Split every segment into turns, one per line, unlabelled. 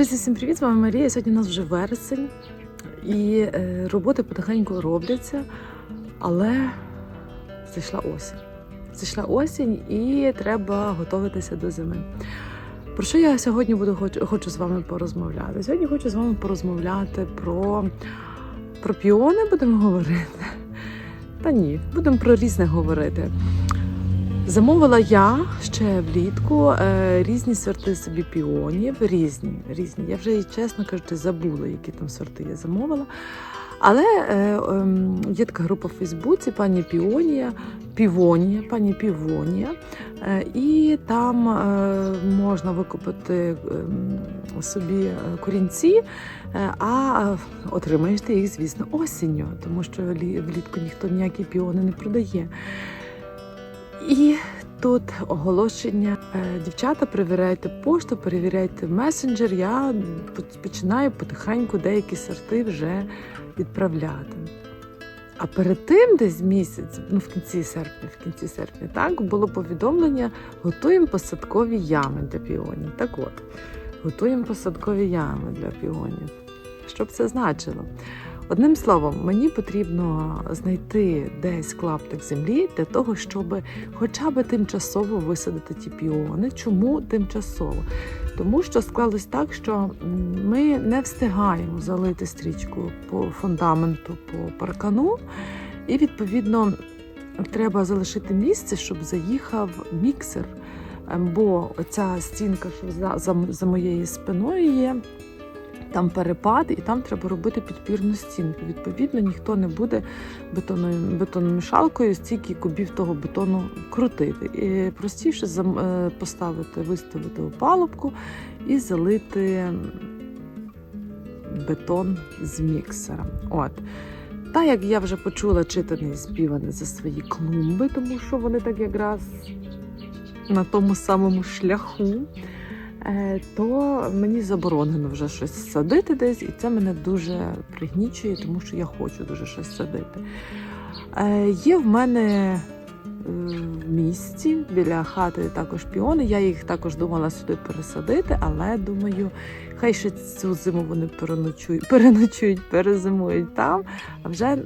Друзі, всім привіт! З вами Марія. Сьогодні у нас вже вересень, і е, роботи потихеньку робляться, але зайшла осінь. Зайшла осінь і треба готуватися до зими. Про що я сьогодні буду хочу, хочу з вами порозмовляти? Сьогодні хочу з вами порозмовляти про, про піони, будемо говорити. Та ні, будемо про різне говорити. Замовила я ще влітку е, різні сорти собі піонів. Різні, різні. Я вже, чесно кажучи, забула, які там сорти я замовила. Але е, е, є така група в Фейсбуці, пані Піонія, Півонія, пані Півонія. Е, і там можна викупити е, собі корінці, а отримаєш ти їх, звісно, осінню, тому що влітку ніхто ніякі піони не продає. І тут оголошення. Е, Дівчата, перевіряйте пошту, перевіряйте месенджер. Я починаю потихеньку деякі сорти вже відправляти. А перед тим, десь місяць, ну в кінці серпня, в кінці серпня, так було повідомлення: готуємо посадкові ями для піонів. Так от, готуємо посадкові ями для піонів. Що б це значило? Одним словом, мені потрібно знайти десь клаптик землі для того, щоб хоча б тимчасово висадити ті піони. Чому тимчасово? Тому що склалось так, що ми не встигаємо залити стрічку по фундаменту по паркану, і відповідно треба залишити місце, щоб заїхав міксер. Ем, Бо ця стінка, що за, за, за моєю спиною є, там перепад, і там треба робити підпірну стінку. Відповідно, ніхто не буде бетонною бетономішалкою стільки кубів того бетону крутити. І простіше е, поставити, виставити опалубку і залити бетон з міксера. От. Та як я вже почула читане і співане за свої клумби, тому що вони так якраз на тому самому шляху то мені заборонено вже щось садити десь, і це мене дуже пригнічує, тому що я хочу дуже щось садити. Е, Є в мене в місті біля хати також піони. Я їх також думала сюди пересадити, але думаю, хай ще цю зиму вони переночують, переночують, перезимують там. А вже е,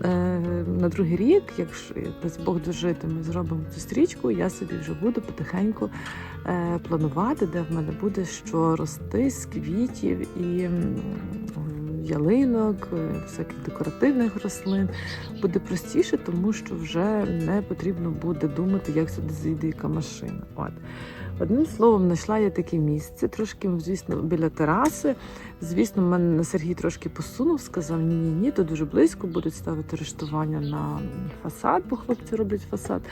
на другий рік, якщо дасть Бог дожити, ми зробимо цю стрічку, я собі вже буду потихеньку е, планувати, де в мене буде що рости з квітів і ялинок, е, всяких декоративних рослин. Буде простіше, тому що вже не потрібно буде думати, як сюди зайде яка машина. От. Одним словом, знайшла я таке місце, трошки, звісно, біля тераси. Звісно, мене Сергій трошки посунув, сказав: ні, ні, ні, то дуже близько будуть ставити рештування на фасад, бо хлопці роблять фасад.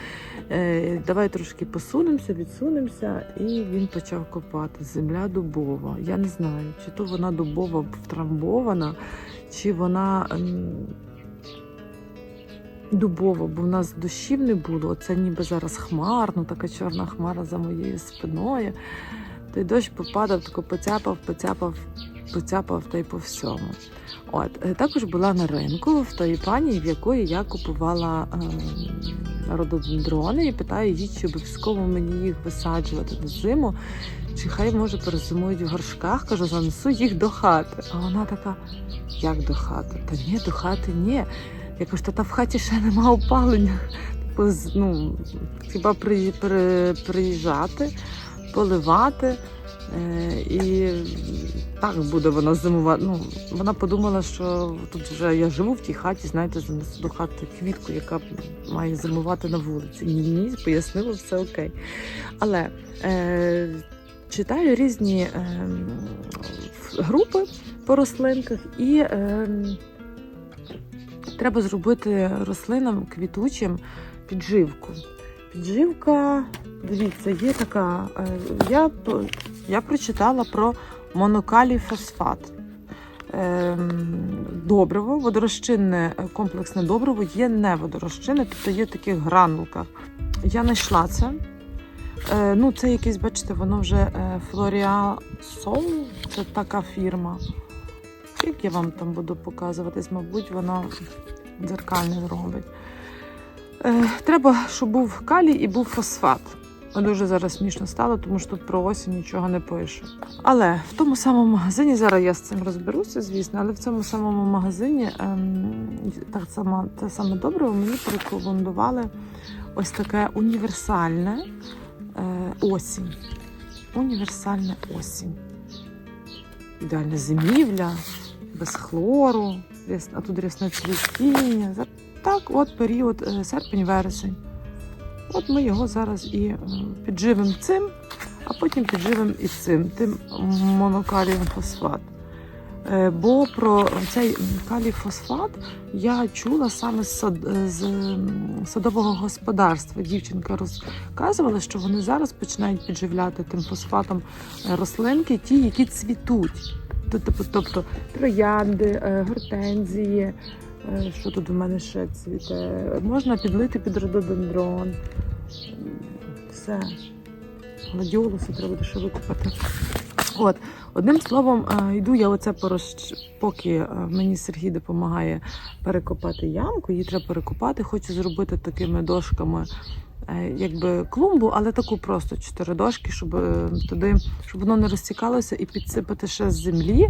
Е, давай трошки посунемося, відсунемося, і він почав копати. Земля дубова. Я не знаю, чи то вона дубова втрамбована, чи вона. ем, Дубово, бо в нас дощів не було. Оце ніби зараз хмарно, така чорна хмара за моєю спиною. Той дощ попадав, тако поцяпав, поцяпав, поцяпав та й по всьому. От е, також була на ринку в тої пані, в якої я купувала е, рододендрони, і питаю її, чи обов'язково мені їх висаджувати на зиму, чи хай може перезимують в горшках. Кажу, занесу їх до хати. А вона така: як до хати? Та ні, до хати ні. Я кажу, та, в хаті ще нема опалення. Типу, ну, хіба при, при, приїжджати, поливати. Е, і так буде вона зимувати. Ну, вона подумала, що тут вже я живу в тій хаті, знаєте, занесу до хати квітку, яка має зимувати на вулиці. Ні, ні, пояснила, все окей. Але е, читаю різні е, групи по рослинках і. Е, треба зробити рослинам квітучим підживку. Підживка, дивіться, є така. е, Я, я прочитала про монокалій фосфат. Ем, Добриво, водорозчинне е, комплексне добриво є не водорозчинне, тобто є в таких гранулках. Я знайшла це. Е, Ну, це якесь, бачите, воно вже е, Флоріасол, це така фірма. Як я вам там буду показуватись, мабуть, вона дзеркальне робить. Треба, щоб був калій і був фосфат. Дуже зараз смішно стало, тому що тут про осінь нічого не пише. Але в тому самому магазині зараз я з цим розберуся, звісно, але в цьому самому магазині ем, так само те саме добре мені порекомендували ось таке універсальне е, осінь. Універсальна осінь. Ідеальна зимівля, без хлору, а тут рясне цвітіння. Так, от період е, серпень-вересень. От ми його зараз і е, підживимо цим, а потім підживимо і цим, тим монокалієм фосфат. Е, Бо про цей калій фосфат я чула саме з, сад, е, з садового господарства. Дівчинка розказувала, що вони зараз починають підживляти тим фосфатом рослинки, ті, які цвітуть. Тобто, тобто троянди, гортензії. Е, Що тут у мене ще цвіте? Можна підлити під рододендрон. Все. Гладіолуси треба буде ще викупати. От, одним словом, е, йду я оце порош... поки е, мені Сергій допомагає перекопати ямку, її треба перекопати. Хочу зробити такими дошками, якби клумбу, але таку просто чотири дошки, щоб туди, щоб воно не розтікалося і підсипати ще з землі,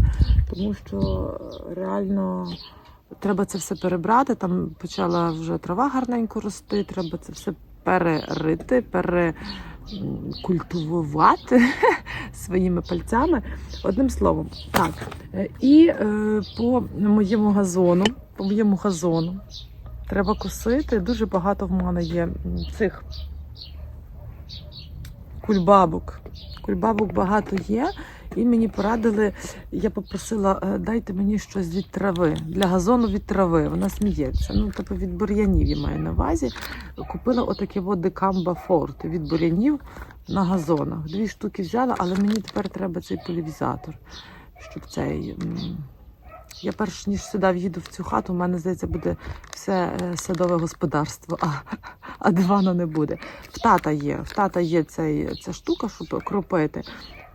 тому що реально. Треба це все перебрати. Там почала вже трава гарненько рости. Треба це все перерити, перекультивувати своїми пальцями. Одним словом, так. І е, по моєму газону, по моєму газону треба косити. Дуже багато в мене є цих кульбабок. Кульбабок багато є. І мені порадили, я попросила, е, дайте мені щось від трави, для газону від трави. Вона сміється. Ну, тобто від бур'янів я маю на увазі. Купила отаке от декамба форт від бур'янів на газонах. Дві штуки взяла, але мені тепер треба цей полівізатор, щоб цей. Я перш ніж сюди в'їду в цю хату, у мене здається буде все е, садове господарство, а, а дивану не буде. В тата є, в тата є цей, ця штука, щоб кропити.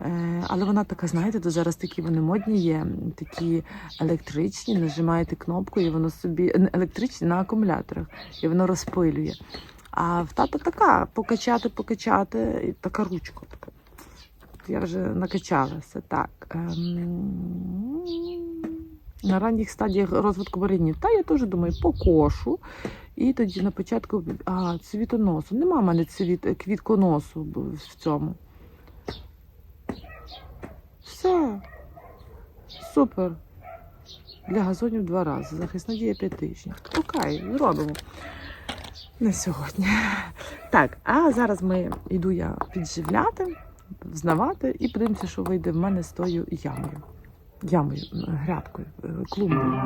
Е, Але вона така, знаєте, то зараз такі вони модні є, такі електричні, нажимаєте кнопку, і воно собі електричні на акумуляторах, і воно розпилює. А в тата така покачати, покачати, і така ручка. Така. Я вже накачалася. Так. Ем... На ранніх стадіях розвитку бур'янів. Та я теж думаю, покошу. І тоді на початку а, цвітоносу. Нема в мене цвіт, квітконосу в цьому. Все. Супер. Для газонів два рази. Захисна дія 5 тижнів. Окей, зробимо. На сьогодні. Так, а зараз ми йду я підживляти, взнавати і подивимося, що вийде в мене з тою ямою. Ямою, грядкою, е, клумбою.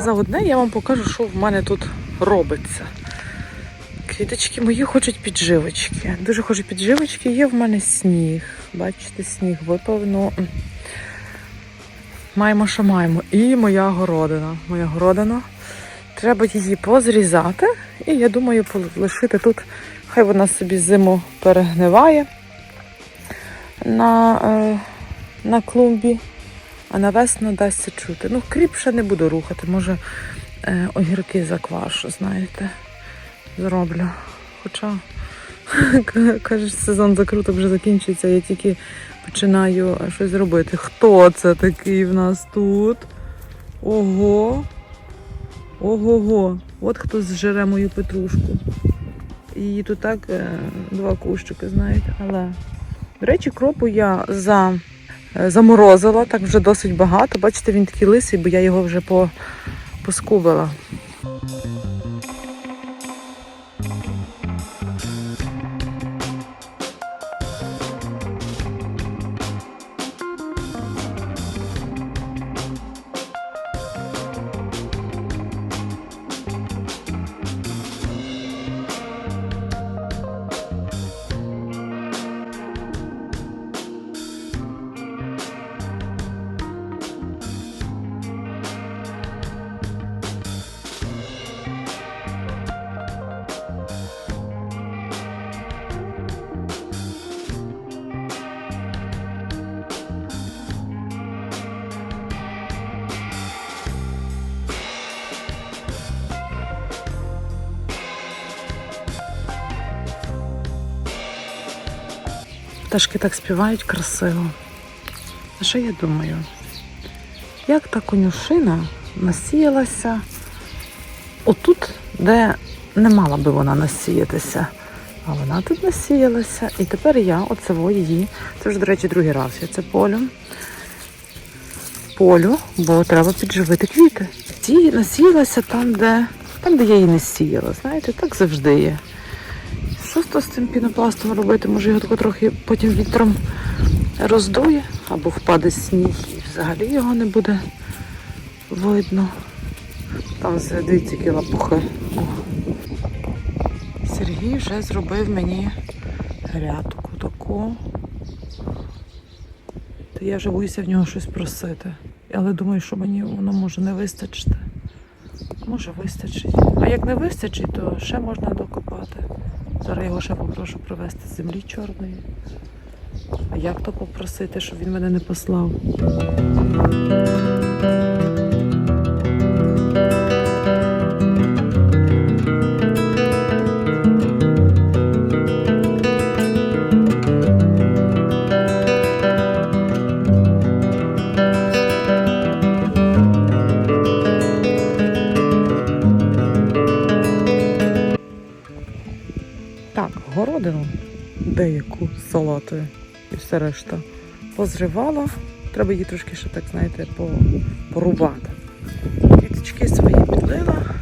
За одне я вам покажу, що в мене тут робиться. Квіточки мої хочуть підживочки. Дуже хочу підживочки. Є в мене сніг. Бачите, сніг випав. Ну, маємо, що маємо. І моя городина. Моя городина. Треба її позрізати. І я думаю, лишити тут. Хай вона собі зиму перегниває на, е, на клумбі, а на весну дасться чути. Ну, кріп ще не буду рухати. Може, е, огірки заквашу, знаєте зроблю. Хоча кажеш, сезон закруток вже закінчується, я тільки починаю щось робити. Хто це такий в нас тут? Ого. Ого-го. От хто зжере мою петрушку. І тут так е, два кущики, знаєте, але. До речі, кропу я за, заморозила, так вже досить багато. Бачите, він такий лисий, бо я його вже по, поскубила. Пташки так співають красиво. А що я думаю? Як та конюшина насіялася отут, де не мала би вона насіятися. А вона тут насіялася. І тепер я оцево її. Це вже, до речі, другий раз я це полю. Полю, бо треба підживити квіти. Ті насіялася там, де, там, де я її не сіяла. Знаєте, так завжди є. Що то з цим пінопластом робити? Може його трохи потім вітром роздує або впаде сніг і взагалі його не буде видно. Там дивіться, які лапухи. Сергій вже зробив мені грядку таку. То я вже боюся в нього щось просити. Але думаю, що мені воно може не вистачити. Може вистачить. А як не вистачить, то ще можна докопати. Зараз його ще попрошу привезти з землі чорної. А як то попросити, щоб він мене не послав? Деяку з салатою і все решта позривала. Треба її трошки ще так, знаєте, порубати. Квіточки свої підлила.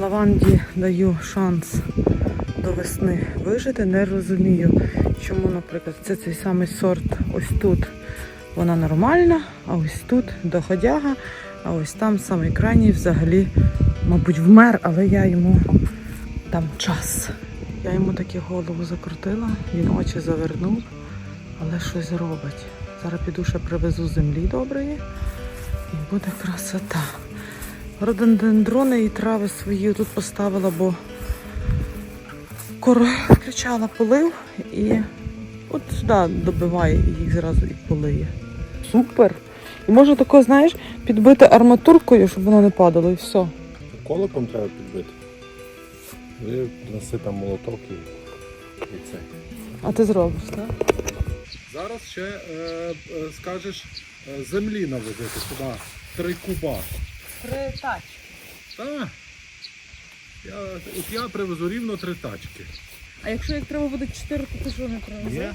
Лаванді даю шанс до весни вижити. Не розумію, чому, наприклад, це цей самий сорт ось тут вона нормальна, а ось тут доходяга, а ось там самий крайній взагалі, мабуть, вмер, але я йому дам час. Я йому таки голову закрутила, він очі завернув, але щось робить. Зараз піду ще привезу землі доброї і буде красота. Рододендрони і трави свої тут поставила, бо кор... включала полив і от сюди добиває і їх зразу і полиє. Супер! І можна тако, знаєш, підбити арматуркою, щоб воно не падало, і все.
Коликом треба підбити. Ви принеси там молоток і, і це.
А ти зробиш, так?
Зараз ще е, е, скажеш е, землі навозити сюди. Три куба.
Три тачки.
Так. Я, от я привезу рівно три тачки.
А якщо їх треба буде чотири, то ти що не привезеш?
Є?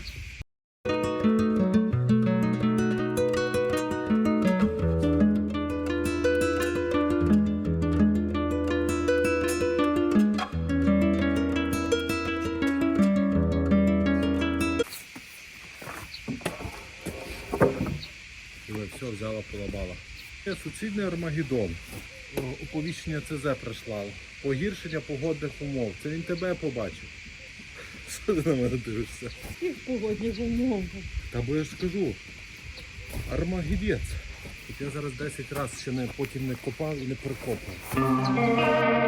Диви, все, взяла, поламала. Є Суцільний Армагеддон. Оповіщення ЦЗ прислав. Погіршення погодних умов. Це він тебе побачив. Що ти на мене дивишся?
Яких погодних умов?
Та бо я ж скажу. Армагедець. От я зараз 10 разів ще не, потім не копав і не прикопав.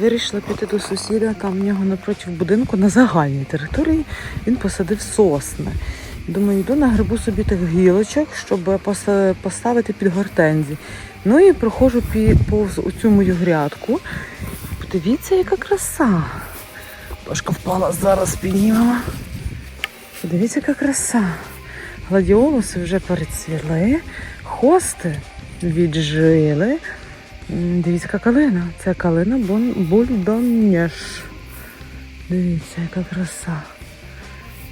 Вирішила піти до сусіда. Там в нього напроти будинку на загальній території він посадив сосни. Думаю, йду на грибу собі тих гілочок, щоб поставити під гортензії. Ну і проходжу повз цю мою грядку. Подивіться, яка краса. Дошка впала, зараз піднімемо. Подивіться, яка краса. Гладіолуси вже перецвіли, хости віджили. Дивіться, яка калина. Це калина бульдонєш. Дивіться, яка краса.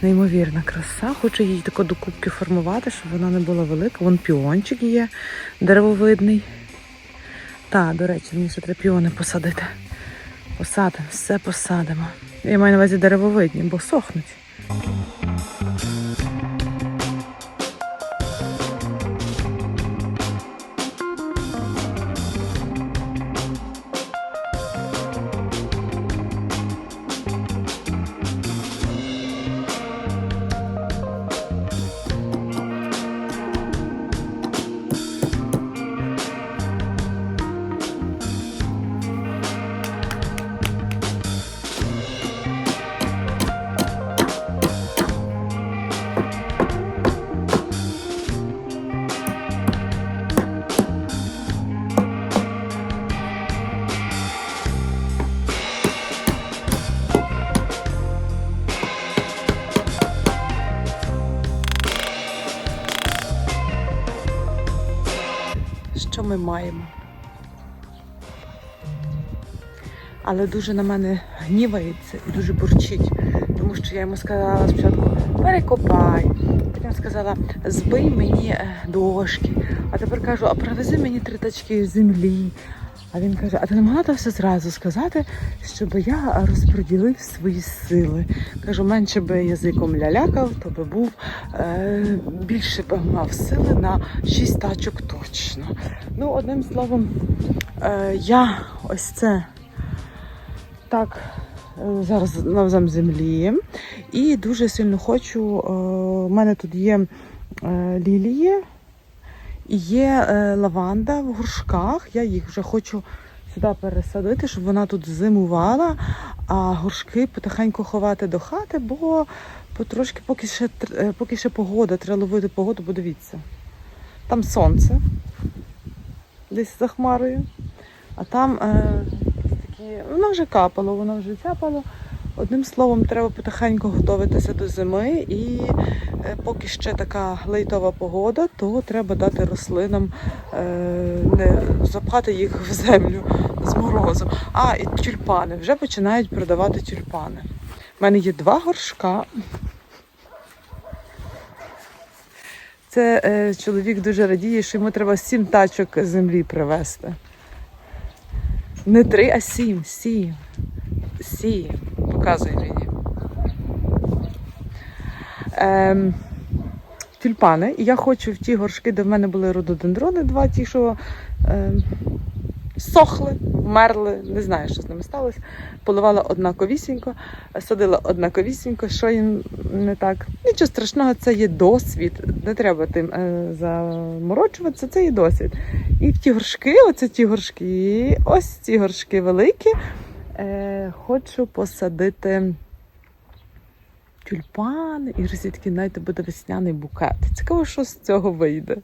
Неймовірна краса. Хочу її тако до кубки формувати, щоб вона не була велика. Вон піончик є деревовидний. Та, до речі, мені ще треба піони посадити. Посадимо, все посадимо. Я маю на увазі деревовидні, бо сохнуть. Ми маємо. Але дуже на мене гнівається і дуже бурчить, тому що я йому сказала спочатку перекопай, потім сказала збий мені е, дошки, а тепер кажу, а привези мені три тачки землі. А він каже: А ти не могла то все зразу сказати, щоб я розподілив свої сили. Кажу, менше би язиком лялякав, то би був е, більше б мав сили на шість тачок точно. Ну, одним словом, е, я ось це так е, зараз навзам землі. І дуже сильно хочу. е, У мене тут є е, лілії. Є е, лаванда в горшках. Я їх вже хочу сюди пересадити, щоб вона тут зимувала, а горшки потихеньку ховати до хати, бо потрошки, поки ще, е, поки ще погода, треба ловити погоду, бо дивіться. Там сонце десь за хмарою, а там е, такі, воно вже капало, воно вже цяпало. Одним словом, треба потихеньку готуватися до зими, і е, поки ще така лейтова погода, то треба дати рослинам е, не запхати їх в землю з морозом. А, і тюльпани. Вже починають продавати тюльпани. У мене є два горшка. Це е, чоловік дуже радіє, що йому треба сім тачок землі привезти. Не три, а сім. Сім. Сім. Показує мені. Ем, тюльпани. І я хочу в ті горшки, де в мене були рододендрони, два ті, що ем, сохли, вмерли, не знаю, що з ними сталося. Поливала однаковісінько, садила однаковісінько, що їм не так. Нічого страшного, це є досвід. Не треба тим е, заморочуватися, це є досвід. І в ті горшки, оце ті горшки, ось ці горшки великі. Е, хочу посадити тюльпан і розвідки, знаєте, буде весняний букет. Цікаво, що з цього вийде.